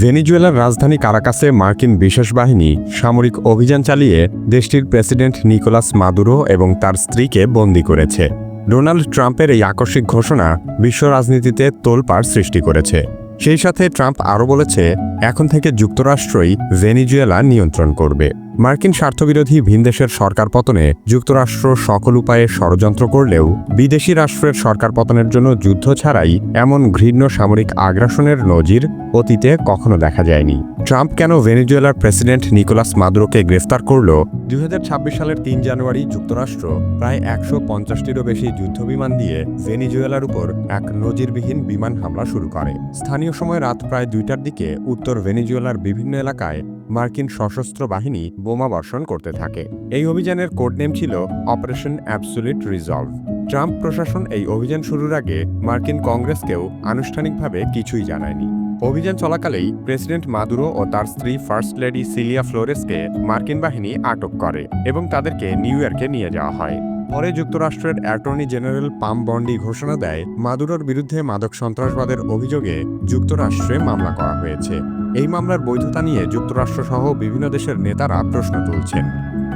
ভেনিজুয়েলার রাজধানী কারাকাসে মার্কিন বিশেষ বাহিনী সামরিক অভিযান চালিয়ে দেশটির প্রেসিডেন্ট নিকোলাস মাদুরো এবং তার স্ত্রীকে বন্দি করেছে। ডোনাল্ড ট্রাম্পের এই আকস্মিক ঘোষণা বিশ্ব রাজনীতিতে তোলপাড় সৃষ্টি করেছে। সেই সাথে ট্রাম্প আরও বলেছে, এখন থেকে যুক্তরাষ্ট্রই ভেনিজুয়েলা নিয়ন্ত্রণ করবে। মার্কিন স্বার্থবিরোধী ভিনদেশের সরকার পতনে যুক্তরাষ্ট্র সকল উপায়ে ষড়যন্ত্র করলেও বিদেশি রাষ্ট্রের সরকার পতনের জন্য যুদ্ধ ছাড়াই এমন ঘৃণ্য সামরিক আগ্রাসনের নজির অতীতে কখনো দেখা যায়নি। ট্রাম্প কেন ভেনেজুয়েলার প্রেসিডেন্ট নিকোলাস মাদুরোকে গ্রেফতার করল? দুই হাজার ছাব্বিশ সালের তিন জানুয়ারি যুক্তরাষ্ট্র প্রায় একশো পঞ্চাশটিরও বেশি যুদ্ধবিমান দিয়ে ভেনিজুয়েলার উপর এক নজিরবিহীন বিমান হামলা শুরু করে। স্থানীয় সময় রাত প্রায় দুইটার দিকে উত্তর ভেনিজুয়েলার বিভিন্ন এলাকায় মার্কিন সশস্ত্র বাহিনী বোমা বর্ষণ করতে থাকে। এই অভিযানের কোডনেম ছিল অপারেশন অ্যাবসুলিট রিজলভ। ট্রাম্প প্রশাসন এই অভিযান শুরুর আগে মার্কিন কংগ্রেসকেও আনুষ্ঠানিকভাবে কিছুই জানায়নি। অভিযান চলাকালেই প্রেসিডেন্ট মাদুরো ও তার স্ত্রী ফার্স্ট লেডি সিলিয়া ফ্লোরেসকে মার্কিন বাহিনী আটক করে এবং তাদেরকে নিউ ইয়র্কে নিয়ে যাওয়া হয়। পরে যুক্তরাষ্ট্রের অ্যাটর্নি জেনারেল পাম বন্ডি ঘোষণা দেয়, মাদুরোর বিরুদ্ধে মাদক সন্ত্রাসবাদের অভিযোগে যুক্তরাষ্ট্রে মামলা করা হয়েছে। এই মামলার বৈধতা নিয়ে যুক্তরাষ্ট্রসহ বিভিন্ন দেশের নেতারা প্রশ্ন তুলছেন।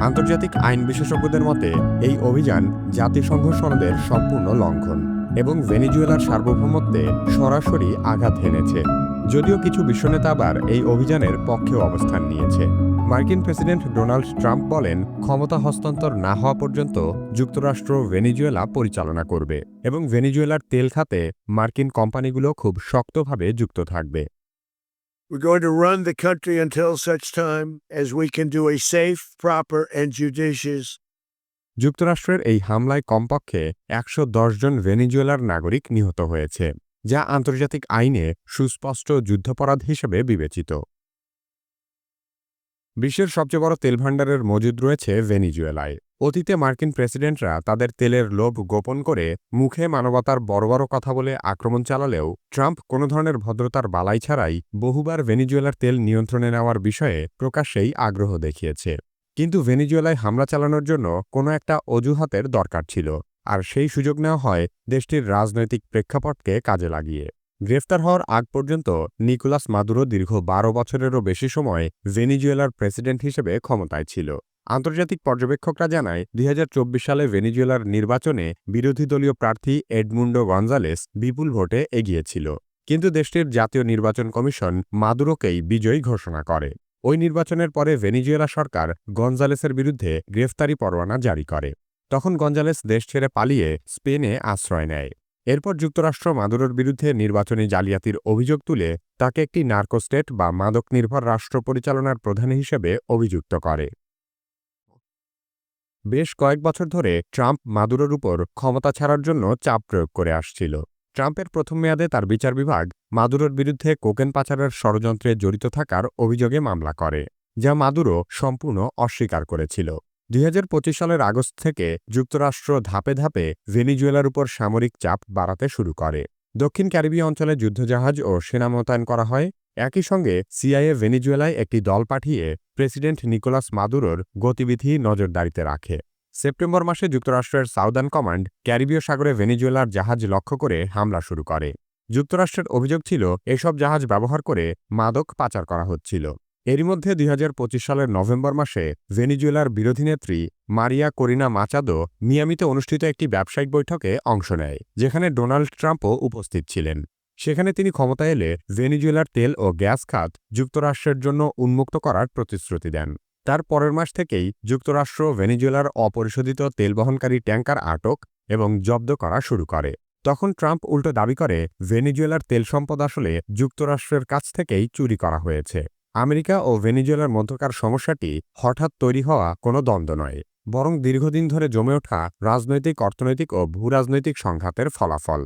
আন্তর্জাতিক আইন বিশেষজ্ঞদের মতে, এই অভিযান জাতিসংঘ সনদের সম্পূর্ণ লঙ্ঘন এবং ভেনিজুয়েলার সার্বভৌমত্বে সরাসরি আঘাত হেনেছে। যদিও কিছু বিশ্বনেতা আবার এই অভিযানের পক্ষে অবস্থান নিয়েছে। মার্কিন প্রেসিডেন্ট ডোনাল্ড ট্রাম্প বলেন, ক্ষমতা হস্তান্তর না হওয়া পর্যন্ত যুক্তরাষ্ট্র ভেনিজুয়েলা পরিচালনা করবে এবং ভেনিজুয়েলার তেল খাতে মার্কিন কোম্পানিগুলো খুব শক্তভাবে যুক্ত থাকবে। We're going to run the country until such time as we can do a safe, proper, and judicious যুক্তরাষ্ট্রের এই হামলায় কমপক্ষে একশো জন ভেনিজুয়েলার নাগরিক নিহত হয়েছে যা আন্তর্জাতিক আইনে সুস্পষ্ট যুদ্ধাপরাধ হিসেবে বিবেচিত। বিশ্বের সবচেয়ে বড় তেলভাণ্ডারের মজুদ রয়েছে ভেনিজুয়েলায়। অতীতে মার্কিন প্রেসিডেন্টরা তাদের তেলের লোভ গোপন করে মুখে মানবতার বড় বড় কথা বলে আক্রমণ চালালেও ট্রাম্প কোনো ধরনের ভদ্রতার বালাই ছাড়াই বহুবার ভেনিজুয়েলার তেল নিয়ন্ত্রণে নেওয়ার বিষয়ে প্রকাশ্যেই আগ্রহ দেখিয়েছে। কিন্তু ভেনিজুয়েলায় হামলা চালানোর জন্য কোনো একটা অজুহাতের দরকার ছিল, আর সেই সুযোগ নেওয়া হয় দেশটির রাজনৈতিক প্রেক্ষাপটকে কাজে লাগিয়ে। গ্রেফতার হওয়ার আগ পর্যন্ত নিকোলাস মাদুরো দীর্ঘ বারো বছরেরও বেশি সময় ভেনিজুয়েলার প্রেসিডেন্ট হিসেবে ক্ষমতায় ছিল। আন্তর্জাতিক পর্যবেক্ষকরা জানায়, দুই হাজার চব্বিশ সালে ভেনিজুয়েলার নির্বাচনে বিরোধী দলীয় প্রার্থী এডমুন্ডো গঞ্জালেস বিপুল ভোটে এগিয়েছিল কিন্তু দেশটির জাতীয় নির্বাচন কমিশন মাদুরোকেই বিজয়ী ঘোষণা করে। ওই নির্বাচনের পরে ভেনিজুয়েলা সরকার গঞ্জালেসের বিরুদ্ধে গ্রেফতারি পরোয়ানা জারি করে। তখন গঞ্জালেস দেশ ছেড়ে পালিয়ে স্পেনে আশ্রয় নেয়। এরপর যুক্তরাষ্ট্র মাদুরোর বিরুদ্ধে নির্বাচনী জালিয়াতির অভিযোগ তুলে তাকে একটি নার্কোস্টেট বা মাদক নির্ভর রাষ্ট্র পরিচালনার প্রধান হিসেবে অভিযুক্ত করে। বেশ কয়েক বছর ধরে ট্রাম্প মাদুরোর উপর ক্ষমতা ছাড়ার জন্য চাপ প্রয়োগ করে আসছিল। ট্রাম্পের প্রথম মেয়াদে তার বিচার বিভাগ মাদুরোর বিরুদ্ধে কোকেন পাচারের ষড়যন্ত্রে জড়িত থাকার অভিযোগে মামলা করে, যা মাদুরো সম্পূর্ণ অস্বীকার করেছিল। দুই হাজার পঁচিশ সালের আগস্ট থেকে যুক্তরাষ্ট্র ধাপে ধাপে ভেনিজুয়েলার উপর সামরিক চাপ বাড়াতে শুরু করে। দক্ষিণ ক্যারিবীয় অঞ্চলে যুদ্ধজাহাজ ও সেনা মোতায়েন করা হয়। একই সঙ্গে সিআইএ ভেনিজুয়েলায় একটি দল পাঠিয়ে প্রেসিডেন্ট নিকোলাস মাদুরোর গতিবিধি নজরদারিতে রাখে। সেপ্টেম্বর মাসে যুক্তরাষ্ট্রের সাউদার্ন কমান্ড ক্যারিবীয় সাগরে ভেনিজুয়েলার জাহাজ লক্ষ্য করে হামলা শুরু করে। যুক্তরাষ্ট্রের অভিযোগ ছিল, এসব জাহাজ ব্যবহার করে মাদক পাচার করা হচ্ছিল। এরই মধ্যে দুই হাজার পঁচিশ সালের নভেম্বর মাসে ভেনিজুয়েলার বিরোধী নেত্রী মারিয়া করিনা মাচাদো মিয়ামিতে অনুষ্ঠিত একটি ব্যবসায়িক বৈঠকে অংশ নেয়, যেখানে ডোনাল্ড ট্রাম্পও উপস্থিত ছিলেন। সেখানে তিনি ক্ষমতায় এলে ভেনিজুয়েলার তেল ও গ্যাস খাত যুক্তরাষ্ট্রের জন্য উন্মুক্ত করার প্রতিশ্রুতি দেন। তার পরের মাস থেকেই যুক্তরাষ্ট্র ভেনিজুয়েলার অপরিশোধিত তেল বহনকারী ট্যাঙ্কার আটক এবং জব্দ করা শুরু করে। তখন ট্রাম্প উল্টো দাবি করে, ভেনিজুয়েলার তেল সম্পদ আসলে যুক্তরাষ্ট্রের কাছ থেকেই চুরি করা হয়েছে। আমেরিকা ও ভেনিজুয়েলার মধ্যকার সমস্যাটি হঠাৎ তৈরি হওয়া কোনো দ্বন্দ্ব নয়, বরং দীর্ঘদিন ধরে জমে ওঠা রাজনৈতিক, অর্থনৈতিক ও ভূরাজনৈতিক সংঘাতের ফলাফল।